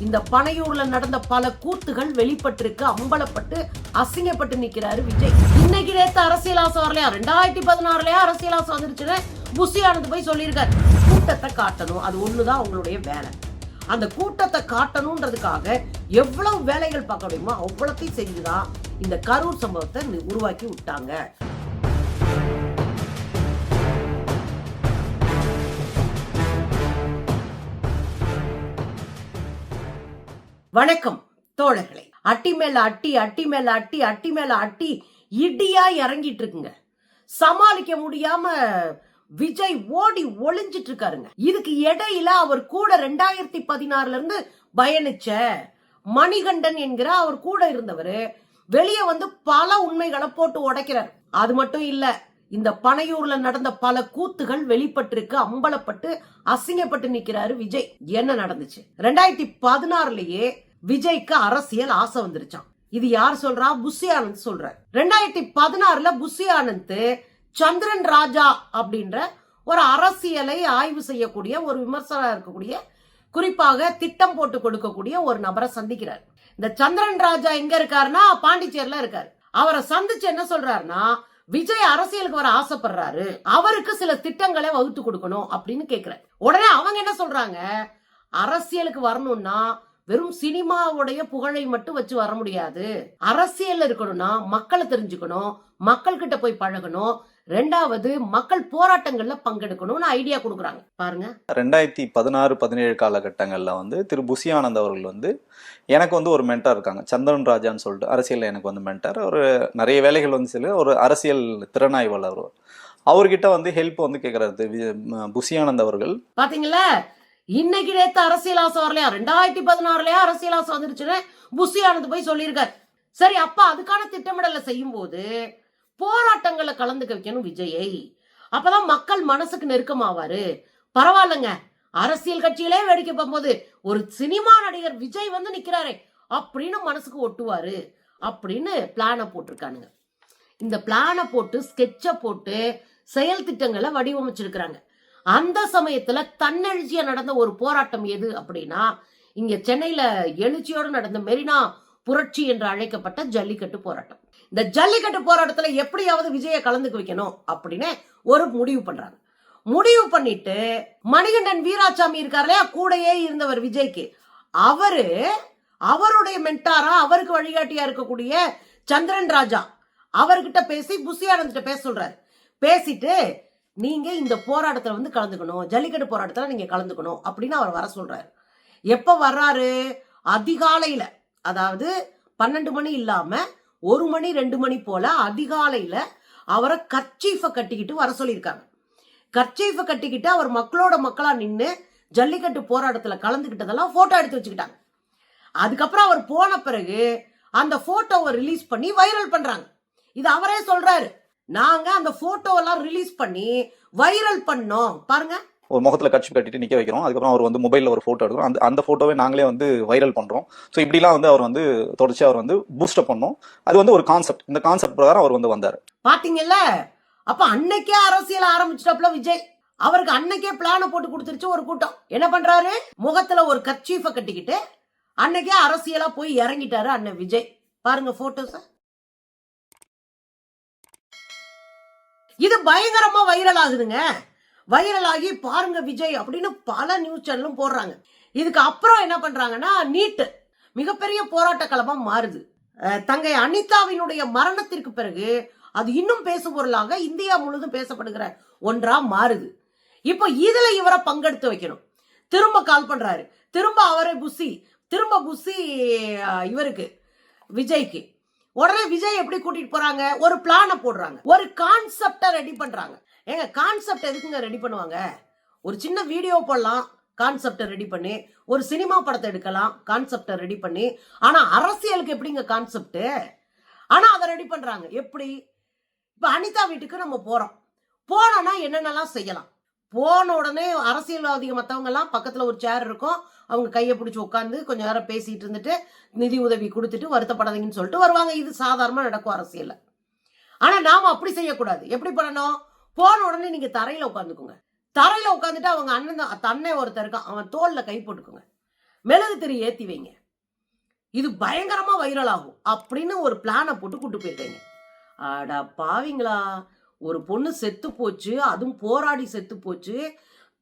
இந்த பனையூர்ல நடந்த பல கூத்துகள் வெளிப்பட்டிருக்கு. அம்பலப்பட்டு அசிங்கப்பட்டு நிக்கிறாரு விஜய். இன்னைக்கு நேத்து அரசியல் ஆசை வரலையா? ரெண்டாயிரத்தி பதினாறுலயா அரசியல் ஆசை வந்துருச்சுன்னு புஷி ஆனந்த் போய் சொல்லியிருக்காரு. கூட்டத்தை காட்டணும். அது ஒண்ணுதான் அவங்களுடைய வேலை. அந்த கூட்டத்தை காட்டணுன்றதுக்காக எவ்வளவு வேலைகள் பார்க்க முடியுமோ அவ்வளோத்தையும் செஞ்சுதான் இந்த கரூர் சம்பவத்தை உருவாக்கி விட்டாங்க. வணக்கம் தோழர்களே. அட்டி மேல அட்டி அட்டி மேல அட்டி அட்டி மேல அட்டி இடியா இறங்கிட்டு இருக்குங்க. சமாளிக்க முடியாம விஜய் ஓடி ஒளிஞ்சிட்டு இருக்காருங்க. இதுக்கு இடையில அவர் கூட ரெண்டாயிரத்தி பதினாறுல இருந்து பயணிச்ச மணிகண்டன் என்கிற அவர் கூட இருந்தவர் வெளியே வந்து பல உண்மைகளை போட்டு உடைக்கிறார். அது மட்டும் இல்ல இந்த பனையூர்ல நடந்த பல கூத்துகள் வெளிப்பட்டிருக்கு அம்பலப்பட்டு அசிங்கப்பட்டு நிக்கிறாரு விஜய். என்ன நடந்துச்சு? ரெண்டாயிரத்தி பதினாறுலயே விஜய்க்கு அரசியல் ஆசை வந்துருச்சான் இது யார் சொல்றா? புஷி ஆனந்த் சொல்றார். ரெண்டாயிரத்தி பதினாறுல புஷி ஆனந்த் சந்திரன் ராஜா அப்படின்ற ஒரு அரசியலை ஆய்வு செய்யக்கூடிய ஒரு விமர்சனம் இருக்கக்கூடிய குறிப்பாக திட்டம் போட்டு கொடுக்கக்கூடிய ஒரு நபரை சந்திக்கிறார். இந்த சந்திரன் ராஜா எங்க இருக்காருன்னா பாண்டிச்சேரியில இருக்காரு. அவரை சந்திச்சு என்ன சொல்றாருன்னா விஜய் அரசியலுக்கு வர ஆசைப்படுறாரு. அவருக்கு சில திட்டங்களை வகுத்து கொடுக்கணும் அப்படின்னு கேக்குறாரு. உடனே அவங்க என்ன சொல்றாங்க? அரசியலுக்கு வரணும்னா வெறும் சினிமாவுடைய புகழை மட்டும் வச்சு வர முடியாது. அரசியல்ல இருக்கணும்னா மக்களை தெரிஞ்சுக்கணும் மக்கள் கிட்ட போய் பழகணும். ரெண்டாவது மக்கள் போராட்டங்கள்ல பங்கெடுக்கணும்னு ஐடியா கொடுக்குறாங்க. பாருங்க. ரெண்டாயிரத்தி பதினாறு பதினேழு காலகட்டங்களில் வந்து திரு. புசி ஆனந்த் அவர்கள் வந்து எனக்கு வந்து ஒரு மென்டார் இருக்காங்க. சந்திரன் ராஜான்னு சொல்லிட்டு அரசியலில் எனக்கு வந்து மென்டார் ஒரு நிறைய வேலைகள் வந்து சில ஒரு அரசியல் திறனாய்வாளர். அவர் அவர்கிட்ட வந்து ஹெல்ப் வந்து கேட்குறாரு புசி ஆனந்த் அவர்கள். பாத்தீங்களா? இன்னைக்கு நேத்து அரசியல் ஆசை வரலையா? ரெண்டாயிரத்தி பதினாறுலயா அரசியல் ஆசை வந்துருச்சுன்னு புஷி ஆனந்த் போய் சொல்லியிருக்காரு. சரி அப்ப அதுக்கான திட்டமிடலை செய்யும் போது போராட்டங்களை கலந்துக்க வைக்கணும் விஜயை. அப்பதான் மக்கள் மனசுக்கு நெருக்கமாவாரு. பரவாயில்லைங்க. அரசியல் கட்சியிலே வேடிக்கை பார்க்கும்போது ஒரு சினிமா நடிகர் விஜய் வந்து நிக்கிறாரு அப்படின்னு மனசுக்கு ஒட்டுவாரு அப்படின்னு பிளானை போட்டிருக்கானுங்க. இந்த பிளானை போட்டு ஸ்கெட்சை போட்டு செயல் திட்டங்களை வடிவமைச்சிருக்கிறாங்க. அந்த சமயத்துல தன்னெழுச்சியா நடந்த ஒரு போராட்டம் எது அப்படின்னா இங்க சென்னையில எழுச்சியோடு நடந்த மெரினா புரட்சி என்று அழைக்கப்பட்ட ஜல்லிக்கட்டு போராட்டம். இந்த ஜல்லிக்கட்டு போராட்டத்துல எப்படியாவது விஜய கலந்துக்கு வைக்கணும் அப்படின்னு ஒரு முடிவு பண்றாங்க. முடிவு பண்ணிட்டு மணிகண்டன் வீராசாமி இருக்காரு இல்லையா? கூடயே இருந்தவர் விஜய்க்கு. அவரு அவருடைய மென்டாரா அவருக்கு வழிகாட்டியா இருக்கக்கூடிய சந்திரன் ராஜா. அவர்கிட்ட பேசி புஷி பேச சொல்றாரு. பேசிட்டு நீங்க இந்த போராட்டத்தில் வந்து கலந்துக்கணும். ஜல்லிக்கட்டு போராட்டத்தில் நீங்க கலந்துக்கணும் அப்படின்னு அவர் வர சொல்றாரு. எப்போ வர்றாரு? அதிகாலையில். அதாவது பன்னெண்டு மணி இல்லாமல் ஒரு மணி ரெண்டு மணி போல அதிகாலையில் அவரை கர்ச்சீஃபை கட்டிக்கிட்டு வர சொல்லியிருக்காங்க. கர்ச்சீஃபை கட்டிக்கிட்டு அவர் மக்களோட மக்களாக நின்று ஜல்லிக்கட்டு போராட்டத்தில் கலந்துக்கிட்டதெல்லாம் ஃபோட்டோ எடுத்து வச்சுக்கிட்டாங்க. அதுக்கப்புறம் அவர் போன பிறகு அந்த ஃபோட்டோவை ரிலீஸ் பண்ணி வைரல் பண்ணுறாங்க இது அவரே சொல்கிறாரு நாங்க அந்த போட்டோவெல்லாம் ரிலீஸ் பண்ணி வைரல் பண்ணோம். பாருங்க. ஒரு முகத்தில் கட்சி கட்டிட்டு நிற்க வைக்கிறோம். அதுக்கப்புறம் அவர் வந்து மொபைலில் ஒரு ஃபோட்டோ எடுக்கிறோம். அந்த அந்த ஃபோட்டோவை நாங்களே வந்து வைரல் பண்ணுறோம் ஸோ இப்படிலாம் வந்து அவர் வந்து தொடர்ச்சி அவர் வந்து பூஸ்டப் பண்ணோம். அது வந்து ஒரு கான்செப்ட் இந்த கான்செப்ட் பிரகாரம் அவர் வந்து வந்தார். பாத்தீங்கல்ல? அப்ப அன்னைக்கே அரசியல் ஆரம்பிச்சிட்டப்பல விஜய். அவருக்கு அன்னைக்கே பிளான போட்டு கொடுத்துருச்சு ஒரு கூட்டம். என்ன பண்றாரு? முகத்துல ஒரு கர்ச்சீஃபை கட்டிக்கிட்டு அன்னைக்கே அரசியலா போய் இறங்கிட்டாரு அண்ணன் விஜய். பாருங்க போட்டோஸ் இது பயங்கரமா வைரல் ஆகுதுங்க. வைரல் ஆகி பாருங்க விஜய் அப்படின்னு பல நியூஸ் சேனலும் போடுறாங்க. இதுக்கு அப்புறம் என்ன பண்றாங்கன்னா நீட்டு மிகப்பெரிய போராட்ட களமா மாறுது. தங்கை அனிதாவினுடைய மரணத்திற்கு பிறகு அது இன்னும் பேசும் பொருளாக இந்தியா முழுதும் பேசப்படுகிற ஒன்றா மாறுது. இப்போ இதுல இவரை பங்கெடுத்து வைக்கணும். திரும்ப கால் பண்றாரு. திரும்ப அவரை புசி திரும்ப புசி இவருக்கு விஜய்க்கு. உடனே விஜய் எப்படி கூட்டிட்டு போறாங்க? ஒரு பிளானை போடுறாங்க. ஒரு கான்செப்டை ரெடி பண்றாங்க. ஏங்க கான்செப்ட் எதுக்குங்க ரெடி பண்ணுவாங்க? ஒரு சின்ன வீடியோ போடலாம். கான்செப்டை ரெடி பண்ணி ஒரு சினிமா படத்தை எடுக்கலாம். கான்செப்டை ரெடி பண்ணி ஆனால் அரசியலுக்கு எப்படிங்க கான்செப்ட் ஆனால் அதை ரெடி பண்ணுறாங்க எப்படி? இப்போ அனிதா வீட்டுக்கு நம்ம போகிறோம் போனோன்னா என்னென்னலாம் செய்யலாம்? போன உடனே அரசியல்வாதிக மற்றவங்க எல்லாம் பக்கத்துல ஒரு சேர் இருக்கும். அவங்க கையை பிடிச்சி உட்காந்து கொஞ்ச நேரம் பேசிட்டு இருந்துட்டு நிதி உதவி கொடுத்துட்டு வருத்தப்படாதீங்கன்னு சொல்லிட்டு வருவாங்க. இது சாதாரணமா நடக்கும் அரசியல்ல. ஆனா நாம அப்படி செய்யக்கூடாது. எப்படி பண்ணணும்? போன உடனே நீங்க தரையில உட்காந்துக்குங்க தரையில உட்காந்துட்டு அவங்க அண்ணன் தன்னை ஒருத்தர் இருக்கான். அவன் தோல்ல கை போட்டுக்குங்க. மெழுகு திரி ஏத்தி வைங்க. இது பயங்கரமா வைரல் ஆகும். அப்படின்னு ஒரு பிளானை போட்டு கூட்டு போயிருக்கீங்க அட பாவிங்களா. ஒரு பொண்ணு செத்து போச்சு அதுவும் போராடி செத்து போச்சு.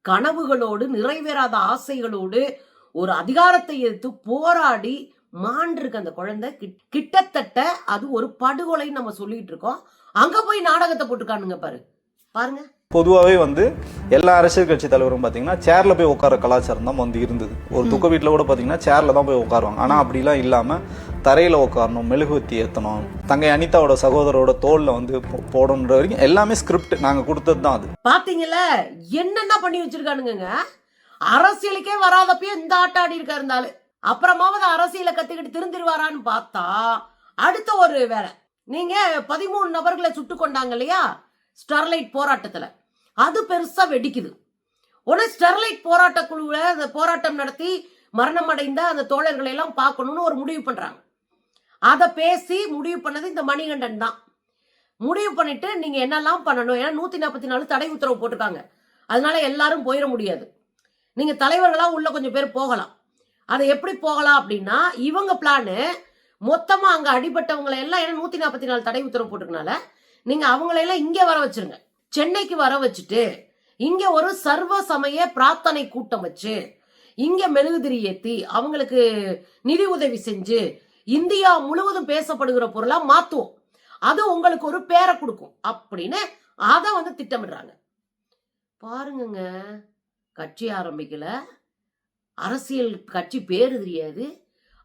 கனவுகளோடு நிறைவேறாத ஆசைகளோடு ஒரு அதிகாரத்தை எதிர்த்து போராடி மாண்டிருக்கு அந்த குழந்தை. கிட்- கிட்டத்தட்ட அது ஒரு படுகொலைன்னு நம்ம சொல்லிட்டு இருக்கோம். அங்க போய் நாடகத்தை போட்டுக்கானுங்க பாரு. பாருங்க. பொதுவாகவே வந்து எல்லா அரசியல் கட்சி தலைவரும் பார்த்தீங்கன்னா சேரில் போய் உட்கார கலாச்சாரம் தான் வந்து இருந்தது. ஒரு துக்க வீட்டில் கூட பார்த்தீங்கன்னா சேரில் தான் போய் உட்காருவாங்க. ஆனால் அப்படிலாம் இல்லாமல் தரையில் உட்காரணும் மெழுகுவத்தி ஏற்றணும் தங்கை அனிதாவோட சகோதரோட தோலில் வந்து போ- போடணுன்ற வரைக்கும் எல்லாமே ஸ்கிரிப்ட் நாங்கள் கொடுத்தது தான் அது. பாத்தீங்கல்ல? என்னென்ன பண்ணி வச்சிருக்கானுங்க அரசியலுக்கே வராதப்பயே இந்த ஆட்டம் ஆடி இருக்கா இருந்தாலும் அப்புறமாவது அரசியலை கத்துக்கிட்டு திருந்திருவாரான்னு பார்த்தா அடுத்த ஒரு வேலை. நீங்க பதிமூணு நபர்களை சுட்டு கொண்டாங்க இல்லையா? ஸ்டெர்லைட் போராட்டத்துல. அது பெருசா வெடிக்குது. உடனே ஸ்டெர்லைட் போராட்ட குழுவில் அந்த போராட்டம் நடத்தி மரணம் அடைந்த அந்த தோழர்களை எல்லாம் பார்க்கணும்னு ஒரு முடிவு பண்றாங்க. அதை பேசி முடிவு பண்ணது இந்த மணிகண்டன் தான். முடிவு பண்ணிட்டு நீங்க என்னெல்லாம் பண்ணணும்? ஏன்னா நூத்தி நாற்பத்தி நாலு தடை உத்தரவு போட்டிருக்காங்க. அதனால எல்லாரும் போயிட முடியாது. நீங்க தலைவர்களா உள்ள கொஞ்சம் பேர் போகலாம். அதை எப்படி போகலாம் அப்படின்னா இவங்க பிளானு மொத்தமா அங்க அடிபட்டவங்களை எல்லாம் ஏன்னா நூத்தி நாற்பத்தி நாலு தடை உத்தரவு போட்டிருக்கனால நீங்க அவங்களையெல்லாம் இங்க வர வச்சிருங்க. சென்னைக்கு வர வச்சுட்டு இங்க ஒரு சர்வ சமய பிரார்த்தனை கூட்டம் வச்சு இங்க மெழுகுதிரி ஏத்தி அவங்களுக்கு நிதி உதவி செஞ்சு இந்தியா முழுவதும் பேசப்படுகிற பொருளா மாத்துவோம். அது உங்களுக்கு ஒரு பேரை கொடுக்கும். அப்படின்னு அதை வந்து திட்டமிடுறாங்க. பாருங்கங்க கட்சி ஆரம்பிக்கல. அரசியல் கட்சி பேரு தெரியாது.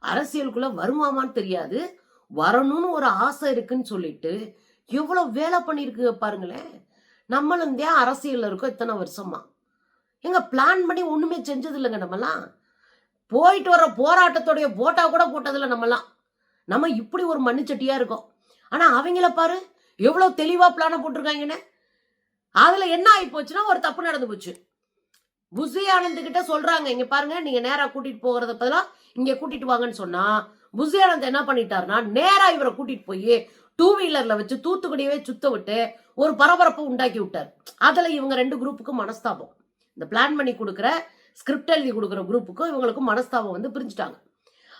அரசியலுக்குள்ள வருமாமான்னு தெரியாது. வரணும்னு ஒரு ஆசை இருக்குன்னு சொல்லிட்டு எவ்வளோ வேலை பண்ணியிருக்கு பாருங்களேன். நம்மளும் தான் அரசியலில் இருக்கோம் இத்தனை வருஷமா. எங்க பிளான் பண்ணி ஒன்றுமே செஞ்சது இல்லைங்க நம்மலாம். போயிட்டு வர போராட்டத்துடைய போட்டா கூட போட்டதில்ல நம்மலாம். நம்ம இப்படி ஒரு மண்ணுச்சட்டியாக இருக்கோம். ஆனால் அவங்கள பாரு எவ்வளோ தெளிவாக பிளானை போட்டிருக்காங்கன்னு. அதில் என்ன ஆகி போச்சுன்னா ஒரு தப்பு நடந்து போச்சு. புசி ஆனந்த் கிட்ட சொல்றாங்க இங்க பாருங்க நீங்க நேரா கூட்டிட்டு போகிறத பதிலாக இங்க கூட்டிட்டு வாங்கன்னு சொன்னா புசி ஆனந்த் என்ன பண்ணிட்டாருன்னா நேரா இவரை கூட்டிட்டு போய் டூ வீலர்ல வச்சு தூத்துக்குடியவே சுத்த விட்டு ஒரு பரபரப்பு உண்டாக்கி விட்டார். அதுல இவங்க ரெண்டு குரூப்புக்கும் மனஸ்தாபம். இந்த பிளான் பண்ணி கொடுக்குற ஸ்கிரிப்ட் எழுதி கொடுக்குற குரூப்புக்கும் இவங்களுக்கும் மனஸ்தாபம் வந்து பிரிஞ்சுட்டாங்க.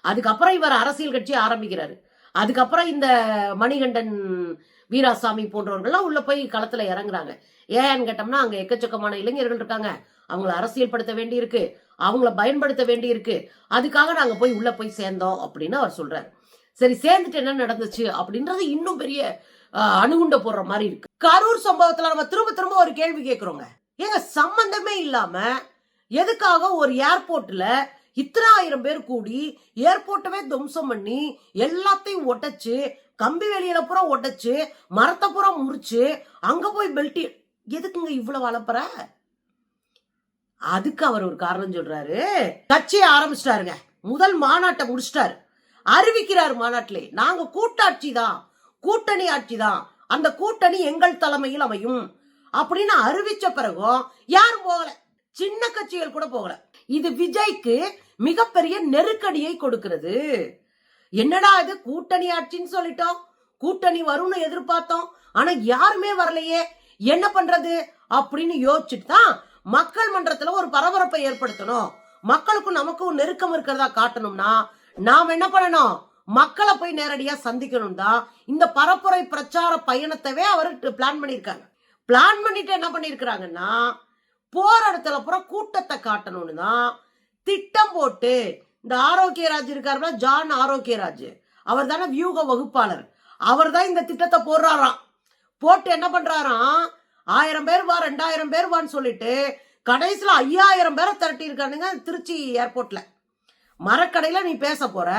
அதுக்கப்புறம் இவர் அரசியல் கட்சி ஆரம்பிக்கிறாரு. அதுக்கப்புறம் இந்த மணிகண்டன் வீராசாமி போன்றவர்கள்லாம் உள்ள போய் களத்துல இறங்குறாங்க. ஏன்னு கேட்டோம்னா அங்க எக்கச்சக்கமான இளைஞர்கள் இருக்காங்க. அவங்கள அரசியல் படுத்த வேண்டி இருக்கு அவங்கள பயன்படுத்த வேண்டி இருக்கு அதுக்காக நாங்க போய் உள்ள போய் சேர்ந்தோம் அப்படின்னு அவர் சொல்றாரு. சரி சேர்ந்துட்டு என்ன நடந்துச்சு அப்படின்றது இன்னும் பெரிய அணுகுண்ட போடுற மாதிரி இருக்கு. கரூர் சம்பவத்துல நம்ம திரும்ப திரும்ப ஒரு கேள்வி கேட்கிறோங்க ஏங்க சம்பந்தமே இல்லாம எதுக்காக ஒரு ஏர்போர்ட்ல இத்தனை ஆயிரம் பேர் கூடி ஏர்போர்ட்டவே துவம்சம் பண்ணி எல்லாத்தையும் ஒட்டச்சு கம்பி வெளியில பூரா ஒட்டச்சு மரத்தை பூரா முறிச்சு அங்க போய் பெல்ட்டி எதுக்குங்க இவ்வளவு வளர்ப்புற அதுக்கு அவர் ஒரு காரணம் சொல்றாரு. கட்சியை ஆரம்பிச்சிட்டாருங்க. முதல் மாநாட்டை முடிச்சிட்டாரு. அறிவிக்கிறார் மாநாட்டிலே. நாங்க கூட்டாட்சி தான் கூட்டணி ஆட்சி தான் அந்த கூட்டணி எங்கள் தலைமையில் அமையும். அப்படின்னு அறிவிச்ச பிறகும் யாரும் போகல? சின்ன கட்சிகள் கூட போகல. இது விஜய்க்கு மிகப்பெரிய நெருக்கடியை கொடுக்கிறது. என்னடா இது? கூட்டணி ஆட்சின்னு சொல்லிட்டோம். கூட்டணி வரும்னு எதிர்பார்த்தோம். ஆனா யாருமே வரலையே. என்ன பண்றது? அப்படின்னு யோசிச்சுட்டு தான் மக்கள் மன்றத்துல ஒரு பரபரப்பை ஏற்படுத்தணும். மக்களுக்கும் நமக்கும் நெருக்கம் இருக்கிறதா காட்டணும்னா நாம் என்ன பண்ணணும்? மக்களை போய் நேரடியா சந்திக்கணும் தான் இந்த பரப்புரை பிரச்சார பயணத்தவே அவர் பிளான் பண்ணியிருக்காங்க பிளான் பண்ணிட்டு என்ன பண்ணியிருக்கிறாங்கன்னா போற இடத்துல பூரா கூட்டத்தை காட்டணும்னு தான் திட்டம் போட்டு இந்த ஆரோக்கியராஜ் இருக்காருல ஜான் ஆரோக்கியராஜ் அவர் தானே வியூக வகுப்பாளர். அவர் தான் இந்த திட்டத்தை போடுறாராம். போட்டு என்ன பண்றாராம்? ஆயிரம் பேர் வா ரெண்டாயிரம் பேர் வான்னு சொல்லிட்டு கடைசியில் ஐயாயிரம் பேரை திரட்டி இருக்கானுங்க திருச்சி ஏர்போர்ட்ல மரக்கடையில நீ பேச போற.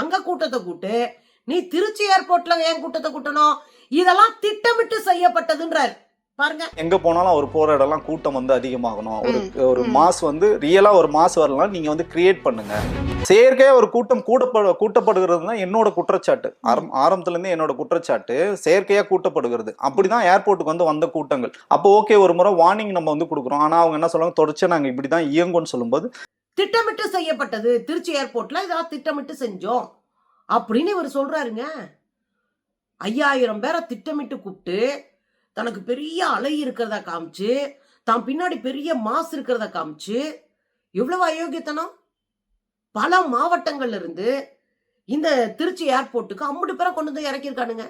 அங்க கூட்டத்தை கூட்டு. நீ திருச்சி ஏர்போர்ட்ல ஏன் கூட்டத்தை கூட்டணும்? இதெல்லாம் திட்டமிட்டு செய்யப்பட்டதுன்றார். பாருங்க. எங்க போனாலும் அவர் போற இடம்லாம் கூட்டம் வந்து அதிகமாகணும். ஒரு ஒரு. மாஸ் வந்து ரியலா ஒரு மாஸ் வரலாம் நீங்க வந்து கிரியேட் பண்ணுங்க. செயற்கையா ஒரு கூட்டம் கூடப்பட கூட்டப்படுகிறது தான் என்னோட குற்றச்சாட்டு. ஆரம் ஆரம்பத்துல இருந்தே என்னோட குற்றச்சாட்டு செயற்கையா கூட்டப்படுகிறது. அப்படிதான் ஏர்போர்ட்டுக்கு வந்து வந்த கூட்டங்கள். அப்போ ஓகே ஒரு முறை வார்னிங் நம்ம வந்து கொடுக்குறோம். ஆனா அவங்க என்ன சொல்லுவாங்க தொடர்ச்சியா நாங்க இப்படிதான் இயங்கும்னு சொல்லும்போது திட்டமிட்டு செய்யப்பட்டது. திருச்சி ஏர்போர்ட்ல இதெல்லாம் திட்டமிட்டு செஞ்சோம். அப்படின்னு இவர் சொல்றாருங்க. ஐயாயிரம் பேரை திட்டமிட்டு கூப்பிட்டு தனக்கு பெரிய அலை இருக்கிறதா காமிச்சு தான் பின்னாடி பெரிய மாஸ் இருக்கிறதா காமிச்சு எவ்வளவு அயோக்கியத்தனம்? பல மாவட்டங்கள்ல இருந்து இந்த திருச்சி ஏர்போர்ட்டுக்கு அம்முட்டு பேரை கொண்டு வந்து இறக்கியிருக்கானுங்க.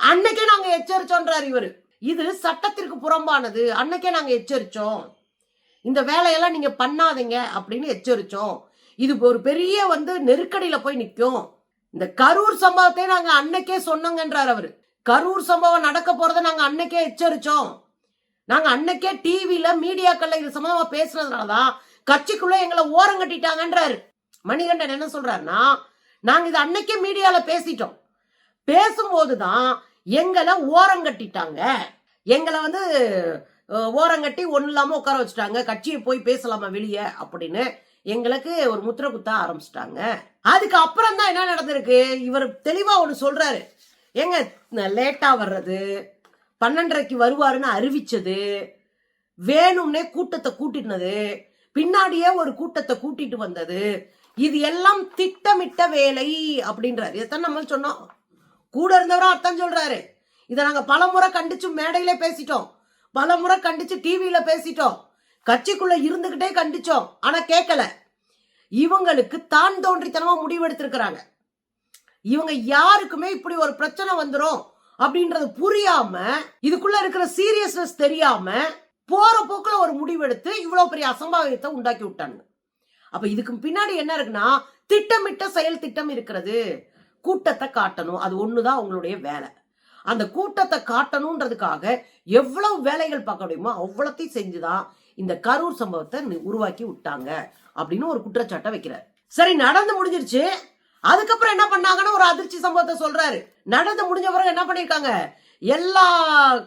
அன்னைக்கே நாங்க எச்சரிச்சோன்றார் இவர். இது சட்டத்திற்கு புறம்பானது. அன்னைக்கே நாங்க எச்சரிச்சோம். இந்த வேலையெல்லாம் நீங்க பண்ணாதீங்க அப்படின்னு எச்சரிச்சோம். இது ஒரு பெரிய வந்து நெருக்கடியில போய் நிற்கும் இந்த கரூர் சம்பவத்தை நாங்க அன்னைக்கே சொன்னோங்கன்றார் அவரு. கரூர் சம்பவம் நடக்க போகிறத நாங்க அன்னைக்கே எச்சரிச்சோம். நாங்க அன்னைக்கே டிவியில் மீடியாக்கள்ல இது சம்பந்தமா பேசுனதுனாலதான் கட்சிக்குள்ளே எங்களை ஓரம் கட்டிட்டாங்கன்றாரு. மணிகண்டன் என்ன சொல்றாருன்னா நாங்க இது அன்னைக்கே மீடியால பேசிட்டோம். பேசும்போதுதான் எங்களை ஓரம் கட்டிட்டாங்க. எங்களை வந்து ஓரங்கட்டி ஒன்றும் இல்லாமல் உட்கார வச்சுட்டாங்க. கட்சியை போய் பேசலாமா வெளியே? அப்படின்னு எங்களுக்கு ஒரு முத்திர குத்த ஆரம்பிச்சிட்டாங்க. அதுக்கு அப்புறம் தான் என்ன நடந்திருக்கு? இவர் தெளிவாக ஒன்று சொல்கிறாரு ஏங்க லேட்டாக வர்றது பன்னெண்டரைக்கு வருவாருன்னு அறிவிச்சது வேணும்னே கூட்டத்தை கூட்டினது பின்னாடியே ஒரு கூட்டத்தை கூட்டிட்டு வந்தது இது எல்லாம் திட்டமிட்ட வேலை அப்படின்றாரு. இதைத்தான் நம்ம சொன்னோம்? கூட இருந்தவரும் அர்த்தம் சொல்றாரு. இதை நாங்க பலமுறை கண்டிச்சு மேடையிலே பேசிட்டோம். பலமுறை கண்டிச்சு டிவியில பேசிட்டோம். கட்சிக்குள்ள இருந்துகிட்டே கண்டிச்சோம். ஆனா கேட்கல இவங்களுக்கு தான் தோன்றித்தனமா முடிவெடுத்திருக்கிறாங்க. இவங்க யாருக்குமே இப்படி ஒரு பிரச்சனை வந்துடும் அப்படின்றது புரியாம இதுக்குள்ள இருக்கிற சீரியஸ்னஸ் தெரியாம போற போக்குல ஒரு முடிவெடுத்து இவ்வளவு பெரிய அசம்பாவிதத்தை உண்டாக்கி விட்டாங்க. அப்ப இதுக்கு பின்னாடி என்ன இருக்குன்னா திட்டமிட்ட செயல் திட்டம் இருக்கிறது. கூட்டத்தை காட்டணும். அது ஒண்ணுதான் அவங்களுடைய வேலை. அந்த கூட்டத்தை காட்டணுன்றதுக்காக எவ்வளவு வேலைகள் பார்க்க முடியுமோ அவ்வளத்தையும் செஞ்சுதான் இந்த கரூர் சம்பவத்தை உருவாக்கி விட்டாங்க அப்படின்னு ஒரு குற்றச்சாட்டை வைக்கிறார். சரி நடந்து முடிஞ்சிருச்சு. அதுக்கப்புறம் என்ன பண்ணாங்கன்னு ஒரு அதிர்ச்சி சம்பவத்தை சொல்றாரு. நடந்து முடிஞ்ச பிறகு என்ன பண்ணிருக்காங்க எல்லா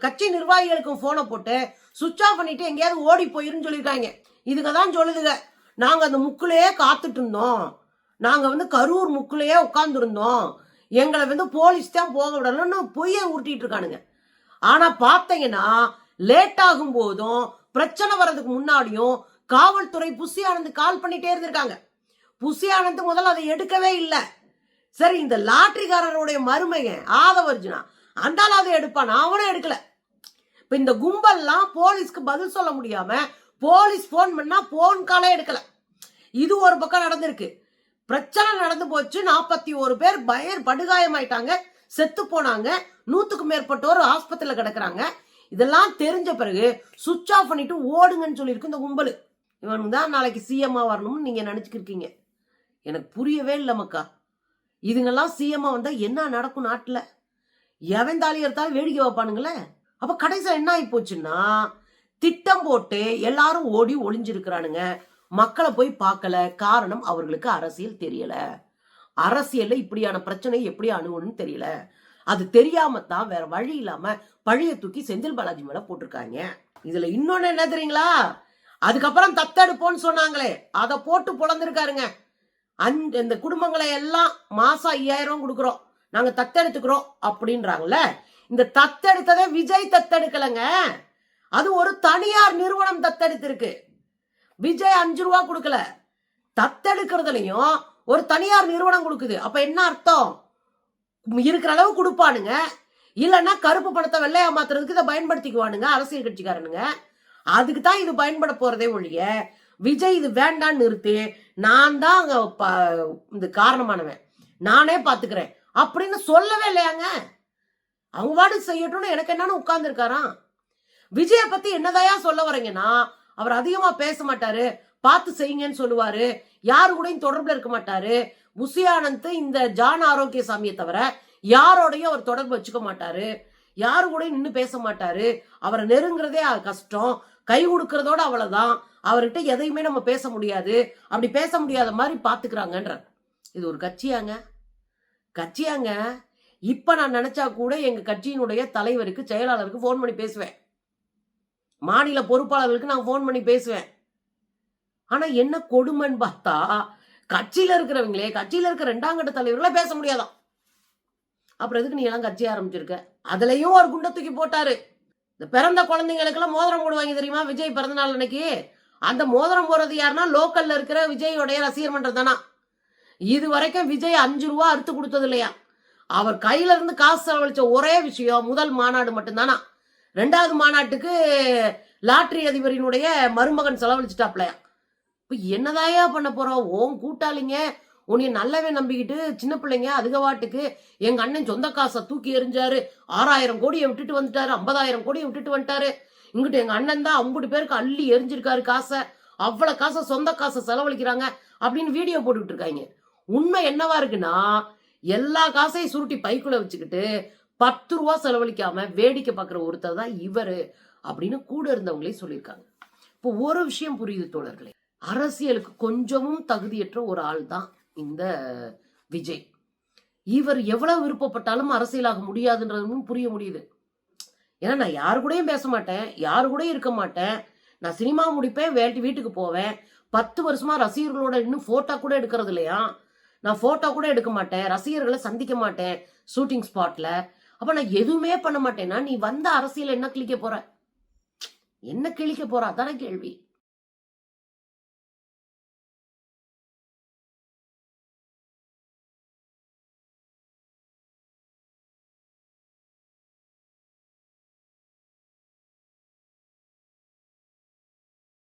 கட்சி நிர்வாகிகளுக்கும் போனை போட்டு சுவிட்ச் ஆஃப் பண்ணிட்டு எங்கேயாவது ஓடி போயிருன்னு சொல்லியிருக்காங்க. இதுக்கு தான் சொல்லுதுங்க. நாங்கள் அந்த முக்குலையே காத்துட்டு இருந்தோம். நாங்கள் வந்து கரூர் முக்குலையே உட்காந்துருந்தோம் எங்களை வந்து போலீஸ் தான் போக விடணும்னு பொய்யை உருட்டிட்டு இருக்கானுங்க. ஆனா பார்த்தீங்கன்னா லேட் ஆகும் போதும் பிரச்சனை வர்றதுக்கு முன்னாடியும் காவல்துறை புசி ஆனந்த் கால் பண்ணிட்டே இருந்திருக்காங்க. புசி ஆனந்த் முதல்ல அதை எடுக்கவே இல்லை. சரி இந்த லாட்ரிக்காரருடைய மருமைங்க ஆதவர்ஜுனா அந்தால அதை எடுப்பான்? அவனும் எடுக்கல. இப்ப இந்த கும்பல்லாம் போலீஸ்க்கு பதில் சொல்ல முடியாம போலீஸ் போன் பண்ணா போன் காலே எடுக்கல. இது ஒரு பக்கம் நடந்திருக்கு. பிரச்சனை நடந்து போச்சு. நாற்பத்தி ஒரு பேர் பயர் படுகாயமாயிட்டாங்க. செத்து போனாங்க. நூத்துக்கு மேற்பட்டோர் ஆஸ்பத்திரியில் கிடக்குறாங்க. இதெல்லாம் தெரிஞ்ச பிறகு சுவிட்ச் ஆஃப் பண்ணிட்டு ஓடுங்கன்னு சொல்லியிருக்கு இந்த கும்பல். இவனுக்கு தான் நாளைக்கு சிஎம்மா வரணும்னு நீங்க நினைச்சுக்கிருக்கீங்க எனக்கு புரியவே இல்லை மக்கா. இதுங்கெல்லாம் சிஎம்மா வந்தா என்ன நடக்கும் நாட்டில்? எவன் தாலி எடுத்தாலும் வேடிக்கை வைப்பானுங்களே அப்ப கடைசியில் என்ன ஆகி போச்சுன்னா திட்டம் போட்டு எல்லாரும் ஓடி ஒளிஞ்சிருக்கிறானுங்க. மக்களை போய் பார்க்கல. காரணம் அவர்களுக்கு அரசியல் தெரியல. அரசியல்ல இப்படியான பிரச்சனை எப்படி அணுகணும்னு தெரியல. அது தெரியாம தான் வேற வழி இல்லாம பழைய தூக்கி செந்தில் பாலாஜி மேல போட்டிருக்காங்க. இதுல இன்னொன்னு என்ன தெரியுங்களா? அதுக்கப்புறம் தத்தெடுப்போன்னு சொன்னாங்களே. அதை போட்டு பொழந்திருக்காருங்க. அஞ்சு இந்த குடும்பங்களை எல்லாம் மாசம் ஐயாயிரம் கொடுக்குறோம். நாங்க தத்தெடுத்துக்கிறோம் அப்படின்றாங்கல்ல? இந்த தத்தெடுத்ததை விஜய் தத்தெடுக்கலைங்க. அது ஒரு தனியார் நிறுவனம் தத்தெடுத்திருக்கு. விஜய் அஞ்சு ரூபா கொடுக்கல. தத்தெடுக்கிறதுலையும் ஒரு தனியார் நிறுவனம் கொடுக்குது. அப்ப என்ன அர்த்தம்? இருக்கிற அளவு கொடுப்பானுங்க. இல்லைன்னா கருப்பு பணத்தை வெள்ளையா மாத்துறதுக்கு இதை பயன்படுத்திக்குவானுங்க அரசியல் கட்சிக்காரனுங்க. அதுக்கு தான் இது பயன்பட போறதே ஒழிய விஜய் இது வேண்டான்னு நிறுத்தி. நான் தான் அங்க ப- இந்த காரணமானவன். நானே பாத்துக்கிறேன். அப்படின்னு சொல்லவே இல்லையாங்க? அவங்க பாட்டு செய்யட்டும்னு எனக்கு என்னன்னு உட்கார்ந்துருக்காராம். விஜய பத்தி என்னதையா சொல்ல வரீங்கன்னா அவர் அதிகமா பேச மாட்டாரு. பார்த்து செய்யுங்கன்னு சொல்லுவாரு. யாரு கூடயும் தொடர்புல இருக்க மாட்டாரு. புசி ஆனந்த் இந்த ஜான் ஆரோக்கியசாமியை தவிர யாரோடையும் அவர் தொடர்பு வச்சுக்க மாட்டாரு. யாரு கூடயும் நின்று பேச மாட்டாரு. அவரை நெருங்குறதே கஷ்டம். கை கொடுக்கறதோட அவ்வளவுதான். அவர்கிட்ட எதையுமே நம்ம பேச முடியாது. அப்படி பேச முடியாத மாதிரி பாத்துக்கிறாங்கன்ற இது ஒரு கட்சியாங்க. கட்சியாங்க. இப்ப நான் நினைச்சா கூட எங்க கட்சியினுடைய தலைவருக்கு செயலாளருக்கு ஃபோன் பண்ணி பேசுவேன். மாநில பொறுப்பாளர்களுக்கு நான் ஃபோன் பண்ணி பேசுவேன். ஆனால் என்ன கொடுமைன்னு பார்த்தா கட்சியில் இருக்கிறவங்களே கட்சியில் இருக்கிற ரெண்டாம் கட்ட தலைவர்களே பேச முடியாதான். அப்புறம் எதுக்கு நீ எல்லாம் கட்சி ஆரம்பிச்சிருக்க? அதுலேயும் ஒரு குண்டை தூக்கி போட்டாரு. இந்த பிறந்த குழந்தைங்களுக்கெல்லாம் மோதிரம் போடுவாங்க தெரியுமா விஜய் பிறந்தநாள் அன்னைக்கு? அந்த மோதிரம் போடுறது யாருன்னா லோக்கல்ல இருக்கிற விஜயோடைய ரசிகர் மன்றம் தானா? இது வரைக்கும் விஜய் அஞ்சு ரூபா அறுத்து கொடுத்தது இல்லையா? அவர் கையில இருந்து காசு செலவழிச்ச ஒரே விஷயம் முதல் மாநாடு மட்டும்தானா? ரெண்டாவது மாநாட்டுக்கு லாட்ரி அதிபரினுடைய மருமகன் செலவழிச்சிட்டாப்லையா இப்போ என்னதாயா பண்ண போறோம் ஓன் கூட்டாளிங்க. உன்னை நல்லாவே நம்பிக்கிட்டு சின்ன பிள்ளைங்க அதுக வாட்டுக்கு எங்க அண்ணன் சொந்த காசை தூக்கி எறிஞ்சாரு. ஆறாயிரம் கோடியை விட்டுட்டு வந்துட்டாரு. ஐம்பதாயிரம் கோடியை விட்டுட்டு வந்துட்டாரு. இங்கிட்டு எங்க அண்ணன் தான் ஐம்பது பேருக்கு அள்ளி எரிஞ்சிருக்காரு காசை. அவ்வளவு காசை சொந்த காசை செலவழிக்கிறாங்க அப்படின்னு வீடியோ போட்டுக்கிட்டு இருக்காங்க உண்மை என்னவா இருக்குன்னா எல்லா காசையும் சுருட்டி பைக்குள்ள வச்சுக்கிட்டு பத்து ரூபா செலவழிக்காம வேடிக்கை பார்க்குற ஒருத்தர் தான் இவர் அப்படின்னு கூட இருந்தவங்களே சொல்லியிருக்காங்க. இப்போ ஒரு விஷயம் புரியுது தோழர்களே. அரசியலுக்கு கொஞ்சமும் தகுதியற்ற ஒரு ஆள் தான் இந்த விஜய். இவர் எவ்வளவு விருப்பப்பட்டாலும் அரசியலாக முடியாதுன்றதும் புரிய முடியுது. ஏன்னா நான் யாரு கூடயும் பேச மாட்டேன் யாரு கூடயும் இருக்க மாட்டேன். நான் சினிமா முடிப்பேன் வேட்டி வீட்டுக்கு போவேன். பத்து வருஷமா ரசிகர்களோட இன்னும் போட்டோ கூட எடுக்கிறது இல்லையா? நான் போட்டோ கூட எடுக்க மாட்டேன் ரசிகர்களை சந்திக்க மாட்டேன் ஷூட்டிங் ஸ்பாட்ல அப்ப நான் எதுவுமே பண்ண மாட்டேன்னா நீ வந்த அரசியல் என்ன கிழிக்க போற? என்ன கிழிக்க போற? அதான கேள்வி.